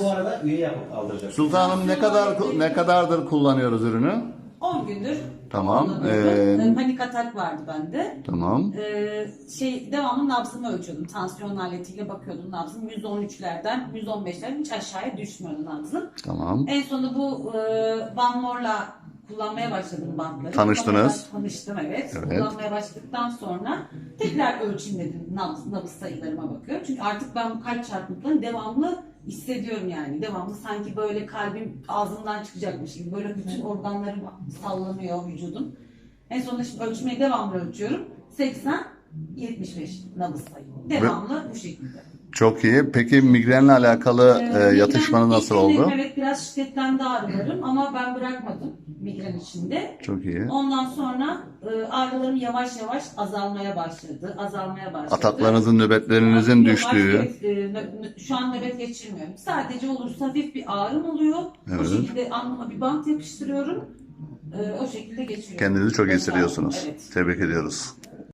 Bu arada üye yapıp aldıracak. Sultanım ne kadar ne kadardır kullanıyoruz ürünü? 10 gündür. Tamam, kullanıyorum. ee, Panik atak vardı bende. Tamam. Ee, şey devamlı nabzımı ölçüyordum. Tansiyon aletiyle bakıyordum nabzım. 113'lerden 115'lerden hiç aşağıya düşmüyordu nabzım. Tamam. En sonunda bu e, Van Moor'la kullanmaya başladım bantları. Tanıştınız. Kullanmaya Tanıştım evet. Evet. Kullanmaya başladıktan sonra tekrar ölçeyim dedim nabız, nabız sayılarıma bakıyorum. Çünkü artık ben bu kalp çarpıklarını devamlı hissediyorum yani. Devamlı sanki böyle kalbim ağzımdan çıkacakmış gibi. Böyle bütün organlarım sallanıyor vücudum. En sonunda şimdi ölçmeye devamlı ölçüyorum. 80 75 nabız sayı. Devamlı bu şekilde. Çok iyi. Peki migrenle alakalı Ee, e, migren yatışmanı nasıl ilk oldu? Evet biraz şiddetlendi ağrılarım ama ben bırakmadım migren içinde. Çok iyi. Ondan sonra e, ağrılarım yavaş yavaş azalmaya başladı. Azalmaya başladı. Ataklarınızın, nöbetlerinizin Yavaş, düştüğü. evet, e, nö- nö- şu an nöbet geçirmiyorum. Sadece olursa hafif bir ağrım oluyor. Evet. O şekilde alnıma bir bant yapıştırıyorum. E, o şekilde geçiyor. Kendinizi çok iyi hissediyorsunuz. Evet. Tebrik ediyoruz.